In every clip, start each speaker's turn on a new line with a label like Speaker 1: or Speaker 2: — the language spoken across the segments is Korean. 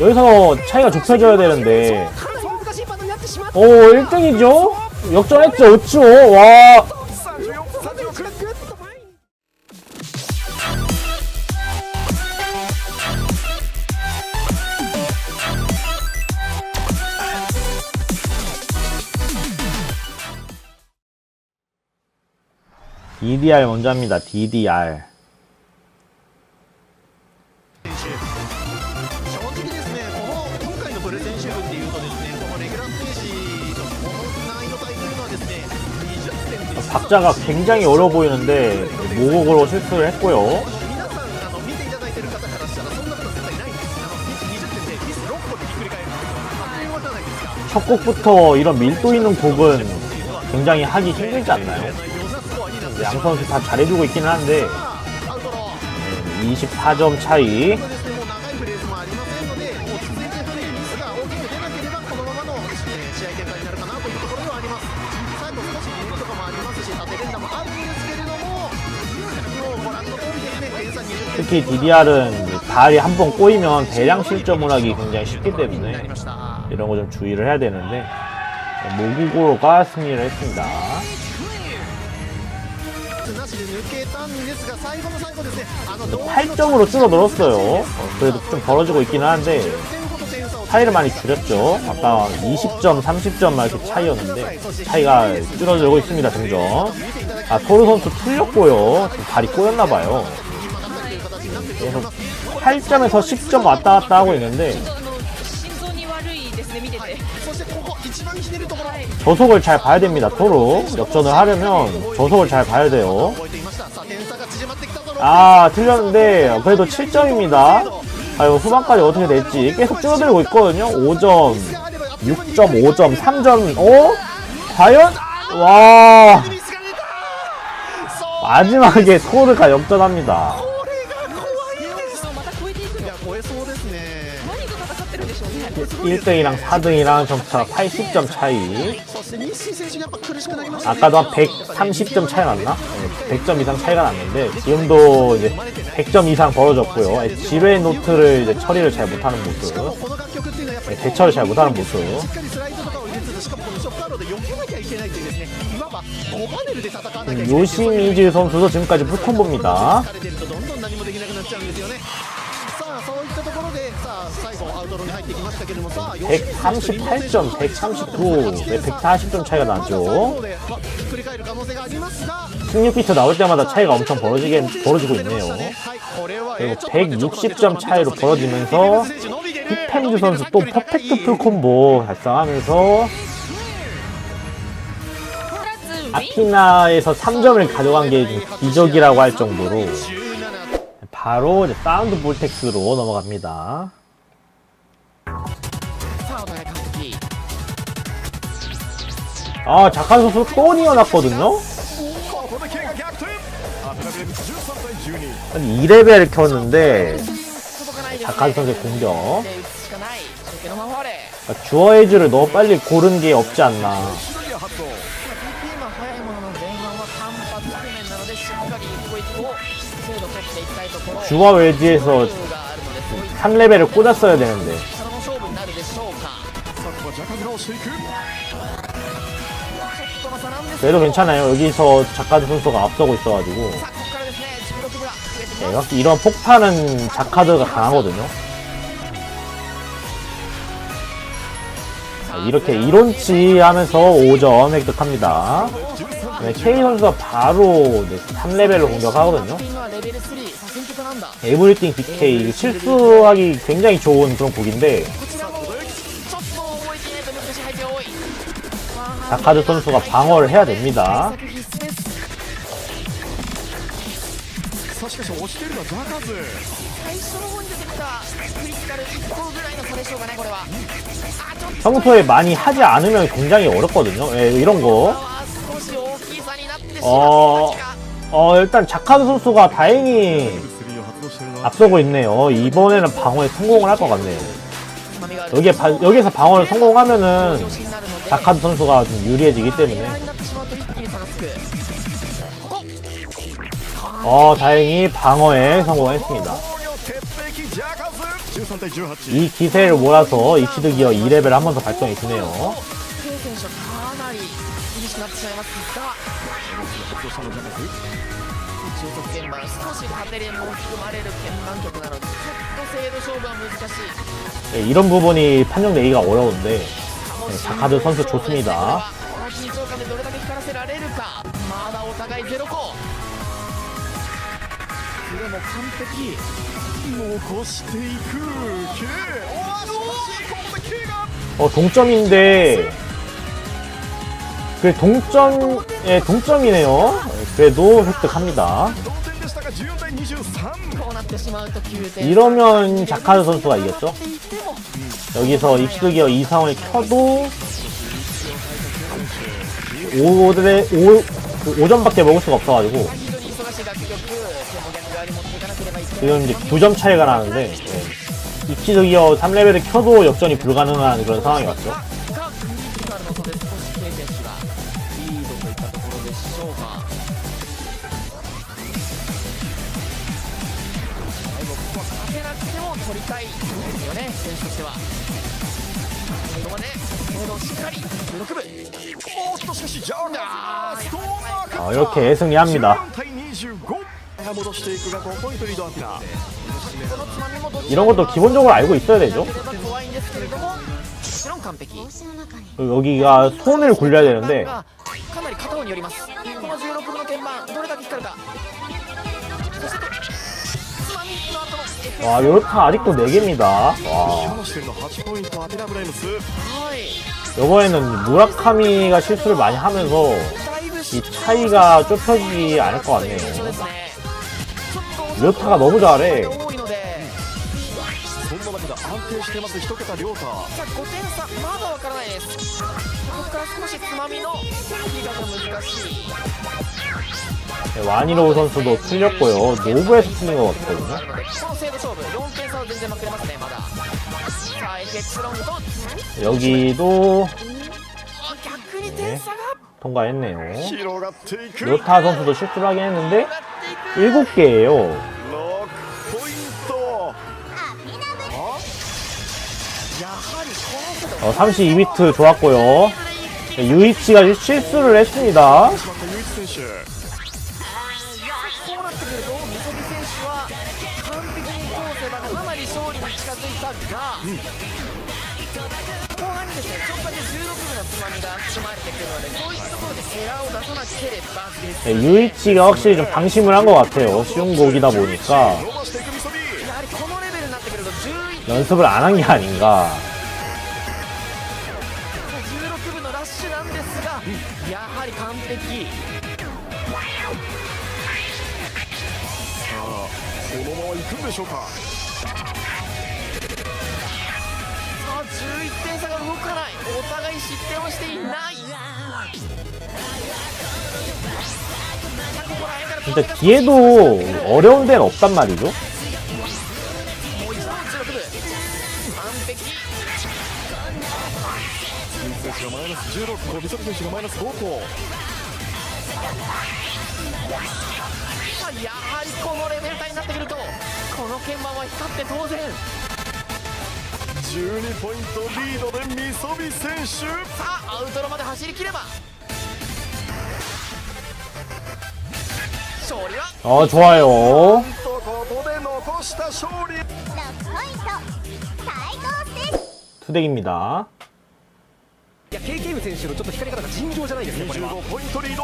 Speaker 1: 여기서 차이가 좁혀져야 되는데.
Speaker 2: 어,
Speaker 1: 오 1등이죠? 역전했죠? 5초 와. 디디알 먼저 합니다. DDR 숫자가 굉장히 어려 보이는데 모국으로 실수를 했고요. 첫 곡부터 이런 밀도 있는 곡은 굉장히 하기 힘들지 않나요? 양 선수 다 잘해주고 있기는 한데 24점 차이 특히 DDR은 발이 한 번 꼬이면 대량 실점을 하기 굉장히 쉽기 때문에 이런 거 좀 주의를 해야 되는데 모국으로가 승리를 했습니다. 8점으로 줄어들었어요. 어, 그래도 좀 벌어지고 있기는 한데 차이를 많이 줄였죠. 아까 20점, 30점 막 이렇게 차이였는데 차이가 줄어들고 있습니다. 점점. 아 토르 선수 풀렸고요. 발이 꼬였나봐요. 계속 8점에서 10점 왔다 갔다 하고 있는데 저속을 잘 봐야 됩니다. 토로 역전을 하려면 저속을 잘 봐야 돼요. 아 틀렸는데 그래도 7점입니다. 아유 후반까지 어떻게 될지 계속 뛰어들고 있거든요. 5점, 6점, 5점, 3점. 어? 과연? 와 마지막에 토르가 역전합니다. 1등이랑 4등이랑 점차 80점 차이. 아까도 한 130점 차이 났나? 100점 이상 차이가 났는데 지금도 이제 100점 이상 벌어졌고요. 지뢰 노트를 이제 처리를 잘 못하는 모습. 네, 대처를 잘 못하는 모습.
Speaker 3: 네,
Speaker 1: 요시미즈 선수도 지금까지 풀콤보입니다.
Speaker 3: 疲れてるとどんどん何もできなくなっちゃうんですよねさあそういったところでさあ最後アウトローに入ってきましたけどもさあ
Speaker 1: 138점, 139, 네, 140점 차이가 나죠.
Speaker 3: 繰り返る可能性がありますが
Speaker 1: 16비트 나올 때마다 차이가 엄청 벌어지게, 벌어지고 있네요.
Speaker 3: はいこれは
Speaker 1: 그리고
Speaker 3: ちょっと待って
Speaker 1: 160점 차이로 벌어지면서 히펜즈 선수 또 퍼펙트 풀콤보 달성하면서
Speaker 4: プラスウィン
Speaker 1: 아키나에서 3점을 가져간 게 좀 기적이라고 할 정도로
Speaker 3: 17
Speaker 1: 바로 이제 사운드 볼텍스로 넘어갑니다. 아, 자카 선수 또 이어났거든요? 한 2레벨 켰는데, 작한 선수의 공격. 주어 에이즈를 너무 빨리 고른 게 없지 않나. 주마 웰지에서 3레벨을 꽂았어야 되는데. 그래도 괜찮아요. 여기서 작카드 선수가 앞서고 있어가지고. 네, 이렇게 이런 폭파는 작카드가 강하거든요. 아, 이렇게 이론치 하면서 5점 획득합니다. 네, K 선수가 바로 3레벨로 공격하거든요. 에브리띵 BK 실수하기 굉장히 좋은 그런 곡인데 다카드 선수가 방어를 해야 됩니다. 평소에 많이 하지 않으면 굉장히 어렵거든요. 예, 이런 거. 어,
Speaker 4: 어,
Speaker 1: 어 일단 자카드 선수가 다행히 앞서고 있네요. 이번에는 방어에 성공을 할 것 같네요. 여기에 바, 여기서 방어를 성공하면은 자카드 선수가 좀 유리해지기 때문에. 어 다행히 방어에 성공했습니다. 이 기세를 몰아서 이치드 기어 2레벨 한 번 더 발동이 되네요.
Speaker 4: ケイ選手はかなり厳しくなってしまいますが中速鍵盤少しハテレンも含まれる鍵盤曲なのでちょっと精度勝負は難しい
Speaker 1: 네, 이런 부분이 판정 내기가 어려운데 네, 자카드 선수 좋습니다.
Speaker 4: この緊張感でどれだけ光らせられるかまだお互いゼロ個でも完璧
Speaker 2: 残していく K おーしかしここで K が
Speaker 1: 어, 동점인데 그 동점, 예, 동점이네요. 그래도 획득합니다. 이러면 자카르 선수가 이겼죠. 여기서 입시드기어 이상을 켜도 5대 5, 5점밖에 먹을 수가 없어가지고 지금 이제 2점 차이가 나는데 예, 입시드기어 3레벨을 켜도 역전이 불가능한 그런 상황이 왔죠. 아, 이렇게 예승이 합니다. 이런 것도 기본적으로 알고 있어야 되죠. 여기가 손을 굴려야 되는데. 와 요렇다 아직도 4개입니다. 와.
Speaker 2: してるの8ポイントアテラブレイムス
Speaker 4: はい
Speaker 1: 요거에는 무라카미가 실수를 많이 하면서
Speaker 4: だいぶ
Speaker 1: 이 차이가 좁혀지지 않을 것
Speaker 4: 一緒
Speaker 1: 같네요.
Speaker 4: ですねちょっと
Speaker 1: 료타가 너무 잘해.
Speaker 4: 多いので
Speaker 2: そんな中で安定してます一桁両太
Speaker 4: さあ5点差まだわからないですここから 少しつまみの切り方難しい
Speaker 1: 네, 와니로우 선수도 틀렸고요. 노브에서 틀린 것 같거든요.
Speaker 4: なるのでこの精度勝負4点差は全然負けれますねまださあエフェクトロングと
Speaker 1: 여기도
Speaker 4: あ逆に点差が
Speaker 1: 통과했네요.
Speaker 2: 広がっていく
Speaker 1: 료타 선수도 실수를 하긴 했는데
Speaker 4: 上がっていく
Speaker 1: 7개예요.
Speaker 2: 6ポイント
Speaker 4: やはりこの世
Speaker 1: 어, 32비트 좋았고요. 네, 유이치가 실수를 했습니다. 네, 유이치가 확실히 좀 방심을 한 것 같아요. 쉬운 곡이다 보니까 연습을 안 한 게 아닌가.
Speaker 4: はり完璧
Speaker 2: このまま行くんでしょうか
Speaker 4: さあ11点差が動かないお互い失点をしていないここら辺から
Speaker 1: 진짜 기회도 어려운 데는 없단 말이죠.
Speaker 4: もう一度16分完璧
Speaker 2: 選手がマイナス16個美里選手がマイナス5個
Speaker 4: さあやはりこのレベル帯になってくるとこの鍵盤は光って当然
Speaker 2: 12ポイントリードでみそび選手
Speaker 4: さあアウトロまで走り切れば勝利は
Speaker 1: 어, 좋아요.
Speaker 2: とここで残した勝利
Speaker 1: 투덱입니다
Speaker 5: いや KKM 選手のちょっと光り方が尋常じゃないですねこれは
Speaker 2: 25ポイントリード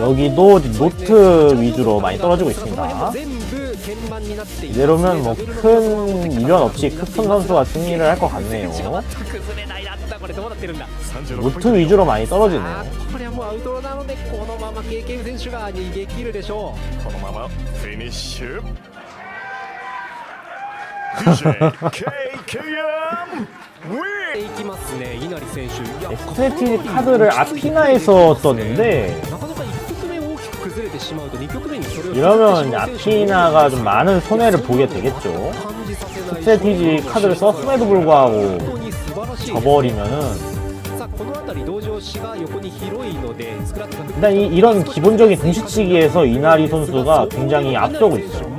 Speaker 1: 여기도 노트 위주로 많이 떨어지고 있습니다. 이대로면 뭐 큰 미련 없이 크큰 선수가 승리를 할 것 같네요. 노트 위주로 많이 떨어지네요.
Speaker 5: ーこれはもうアウトロなのでこのまま KK 選手が逃げ切るでしょう
Speaker 2: このままフィニッシュ KKM 윈
Speaker 5: いきますね稲荷選手いや
Speaker 1: 스트레티지 카드를 아피나에서 썼는데
Speaker 5: なかなか1局目大きく崩れてしまうと2局目にそれを
Speaker 1: 이러면 아피나가 좀 많은 손해를 보게 되겠죠. 스트레티지 카드를 썼음에도 불구하고
Speaker 5: 本当に素晴らしい
Speaker 1: 져버리면은
Speaker 5: さあこの辺り同情氏が横に広いのでスクラッチが
Speaker 1: 일단 이, 이런 기본적인 등시치기에서 이나리 선수가 굉장히 앞서고 있어요.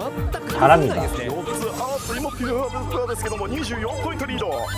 Speaker 1: 잘합니다.
Speaker 2: 4つアーツに持っているプラですけども24ポイントリード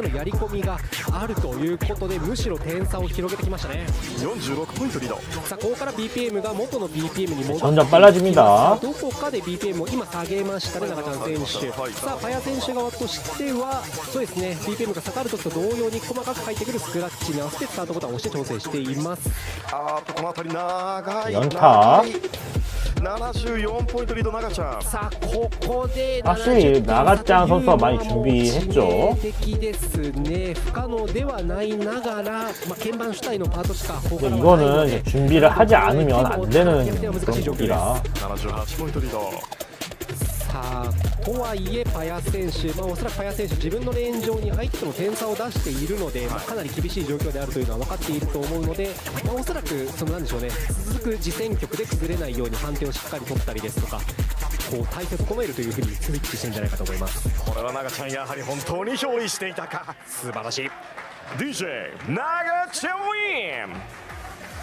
Speaker 5: てのやり込みがあるということでむしろ点差を広げてきましたね。
Speaker 2: 46ポイントリード。
Speaker 5: さあここから BPM が元の BPM に戻ってどこかで BPM を今下げましたね中ちゃん選手さあ早選手側としてはそうですね BPM が下がるときと同様に細かく入ってくるスクラッチに合わせてスタートボタンを押して調整しています。
Speaker 2: あーとこの辺り長い。長い。
Speaker 5: さあここで
Speaker 1: 확실히 나가짱 선수가 많이 준비했죠.
Speaker 5: 的ですね不可能ではないながら、まあ、鍵盤主体のパートしかここか
Speaker 1: 근데
Speaker 5: らは
Speaker 1: 이거는 이제 준비를 하지 않으면 안 되는 그런 곡이라
Speaker 2: 78ポイントリード
Speaker 5: さあ とはいえパヤ選手、まあ、おそらくパヤ選手自分のレーン上に相手の点差を出しているので、まあ、かなり厳しい状況であるというのは分かっていると思うので、まあ、おそらくそのなんでしょうね続く次戦局で崩れないように判定をしっかり取ったりですとかこう体勢を整えるというふうにスイッチしてるんじゃないかと思います。
Speaker 2: これは長ちゃんやはり本当に憑依していたか。
Speaker 5: 素晴らしい。
Speaker 2: DJ 長ちゃんウィン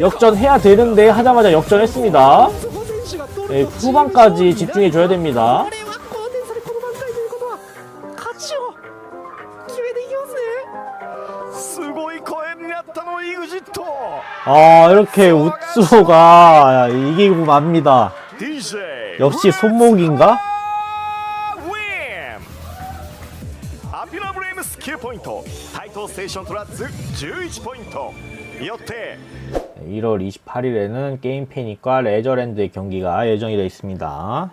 Speaker 1: 역전해야 되는데 하자마자 역전했습니다. 네, 후반까지 집중해줘야 됩니다. 아 이렇게 우츠로가 이기고 맙니다. 역시 손목인가?
Speaker 2: 9ポイントタイトステーショントラッツ11ポイントよって
Speaker 1: 1월 28일에는 게임 패닉과 레저랜드의 경기가 예정이 되어 있습니다